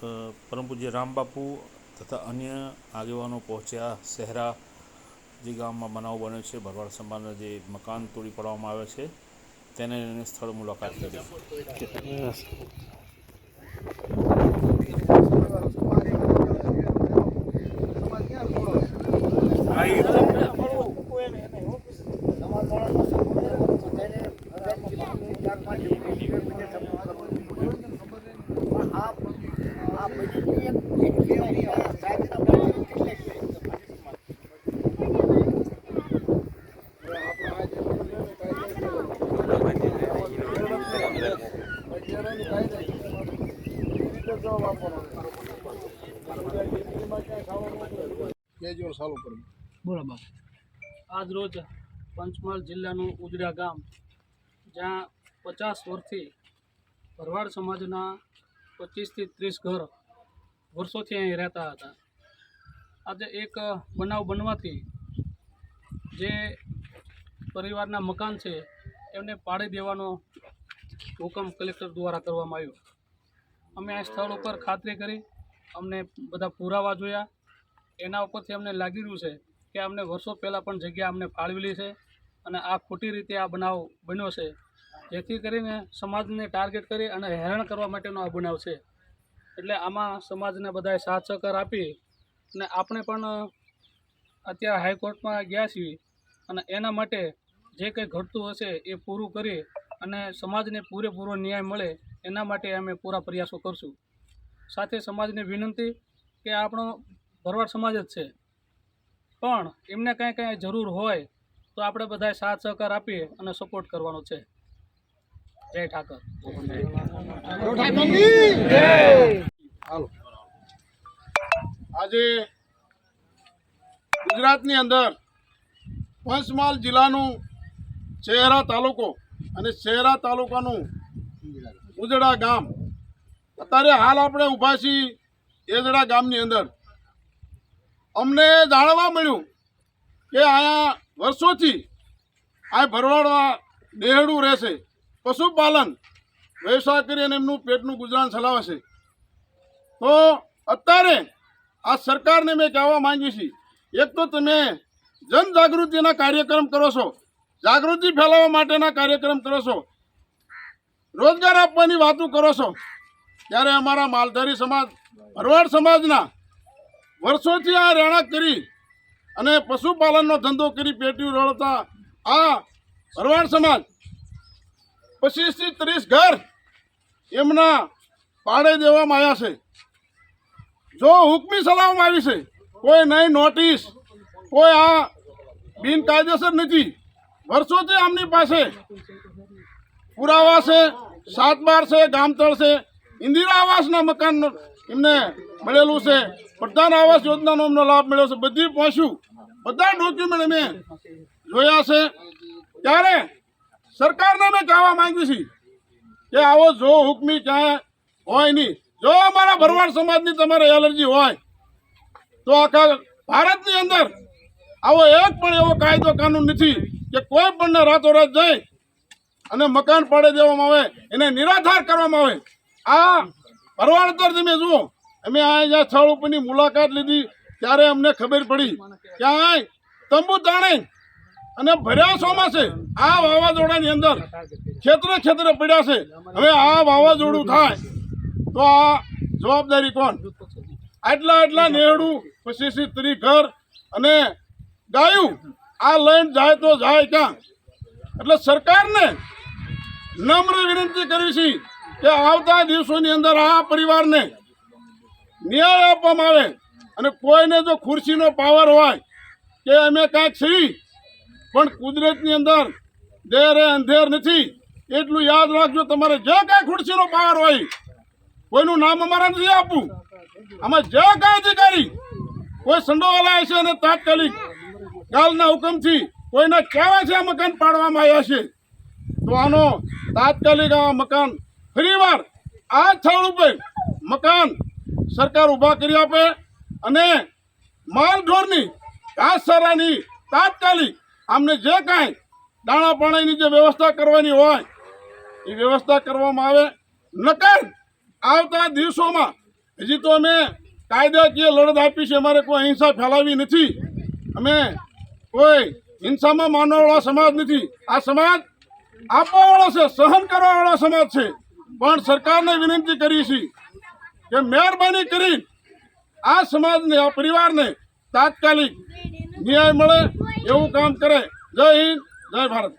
પરમ પૂજ્ય રામબાપુ તથા અન્ય આગેવાનો પહોંચ્યા શહેરા જે ગામમાં બનાવ બન્યો છે, ભરવાડ સમાજના જે મકાન તોડી પાડવામાં આવે છે, તેને સ્થળ મુલાકાત કરી. બરાબર આજ પંચમહાલ જિલ્લાનું ઉજડા ગામ જ્યાં પચાસ વર્ષથી ભરવાડ સમાજના પચીસથી ત્રીસ ઘર વર્ષોથી અહીં રહેતા હતા. આજે એક બનાવ બનવાથી જે પરિવારના મકાન છે, એમને પાડી દેવાનો હુકમ કલેક્ટર દ્વારા કરવામાં આવ્યો. અમે આ સ્થળ ઉપર ખાતરી કરી, અમને બધા પુરાવા જોયા. એના ઉપરથી અમને લાગી રહ્યું છે કે અમને વર્ષો પહેલાં પણ જગ્યા અમને ફાળવેલી છે અને આ ખોટી રીતે આ બનાવ બન્યો છે. જેથી કરીને સમાજને ટાર્ગેટ કરી અને હેરાન કરવા માટેનો આ બનાવ છે. એટલે આમાં સમાજને બધાએ સાથ સહકાર આપી અને આપણે પણ અત્યારે હાઈકોર્ટમાં ગયા છીએ અને એના માટે જે કંઈ ઘટતું હશે એ પૂરું કરી અને સમાજને પૂરેપૂરો ન્યાય મળે એના માટે અમે પૂરા પ્રયાસો કરશું. સાથે સમાજને વિનંતી કે આપણો ભરવાડ સમાજ જ છે. પણ એમને કાંઈ કાંઈ જરૂર હોય તો આપણે બધાએ સાથ સહકાર આપીએ અને સપોર્ટ કરવાનો છે. જય ઠાકર. હાલો. આજે ગુજરાતની અંદર પંચમહાલ જિલ્લાનું શહેરા તાલુકો અને શહેરા તાલુકાનું ઉજડા ગામ. અત્યારે હાલ આપણે ઊભા છીએ એજડા ગામની અંદર. અમને જાણવા મળ્યું કે અહીંયા વર્ષોથી આ ભરવાડમાં દેહડું રહેશે. પશુપાલન, વ્યવસાય કરી અને એમનું પેટનું ગુજરાન ચલાવે છે. તો અત્યારે આ સરકારને મેં કહેવા માંગુ છે, એક તો તમે જનજાગૃતિના કાર્યક્રમ કરો છો, જાગૃતિ ફેલાવવા માટેના કાર્યક્રમ કરો છો, રોજગાર આપવાની વાતો કરો છો, ત્યારે અમારા માલધારી સમાજ, ભરવાડ સમાજના વર્ષોથી આ રહેણાંક કરી અને પશુપાલનનો ધંધો કરી પેટીઓ રળતા આ ભરવાડ સમાજ પચીસથી ત્રીસ ઘર એમના પાડે દેવામાં આવ્યા છે. જો હુકમી ચલાવવામાં આવી છે, કોઈ નહીં નોટિસ, કોઈ આ બિનકાયદેસર નથી. વર્ષોથી આમની પાસે. પુરાવા છે, સાત બાર છે, ગામતળ છે. ઇન્દિરા આવાસના મકાન એમને મળેલું છે. પ્રધાન આવાસ યોજનાનો અમને લાભ મળ્યો છે. બધી પહોંચ્યું. બધા ડોક્યુમેન્ટ અમે જોયા છે. ત્યારે સરકારને મેં કહેવા માંગુ છે કે આવો જો હુકમી ક્યાંય હોય નહીં. જો અમારા ભરવાડ સમાજની તમારે એલર્જી હોય, તો આખા ભારતની અંદર આવો એક પણ એવો કાયદો કાનૂન નથી કે કોઈ પણને રાતોરાત જઈ અને મકાન પાડી દેવામાં આવે, એને નિરાધાર કરવામાં આવે. આ ભરવાડ અંદર તમે જુઓ, અમે જ્યાં સ્થળ ઉપરની મુલાકાત લીધી, ત્યારે અમને ખબર પડી કે આ તંબુ તાણે અને ભર્યા ચોમાસે આ વાવાઝોડાની અંદર ક્ષેત્રે ક્ષેત્રે પડ્યા છે. હવે આ વાવાઝોડું થાય. તો જવાબદારી કોણ? આટલા આટલા નેહડું, પછી ત્રી ઘર અને ગાયું, આ લઈને જાય તો જાય ક્યાં? એટલે સરકારને નમ્ર વિનંતી કરવી છે કે આવતા દિવસોની અંદર આ પરિવારને ન્યાય આપવામાં આવે અને કોઈને જો ખુરશીનો પાવર હોય કે અમે કાંઈક છીએ, પણ કુદરતની અંદર દેર અંધેર નથી, એટલું યાદ રાખજો, તમારે જે કાંઈ ખુરશીનો પાવર હોય કોઈનું નામ અમારા નથી આપવું. આમાં જે કાંઈ અધિકારી કોઈ સંડોવાલા છે અને તાત્કાલિક કાલના હુકમથી કોઈને કહેવાય છે મકાન પાડવામાં આવ્યા છે. તો આનો તાત્કાલિક આ મકાન ફરીવાર આ સ્થળ ઉપર મકાન સરકાર ઊભા કરી આપે અને માલઢોરની ઘાસચારાની તાત્કાલિક આમને જે કાંઈ દાણા પાણીની જે વ્યવસ્થા કરવાની હોય, એ વ્યવસ્થા કરવામાં આવે. નકર આવતા દિવસોમાં, હજી તો અમે કાયદાકીય લડત આપી છે, અમારે કોઈ અહિંસા ફેલાવી નથી. અમે કોઈ હિંસામાં માનવાવાળા સમાજ નથી. આ સમાજ આપવાવાળો છે, સહન કરવાવાળો સમાજ છે. પણ સરકારને વિનંતી કરી છે કે મહેરબાની કરી આ સમાજને, આ પરિવારને તાત્કાલિક ન્યાય મળે, એવું કામ કરે. જય હિન્દ, જય ભારત.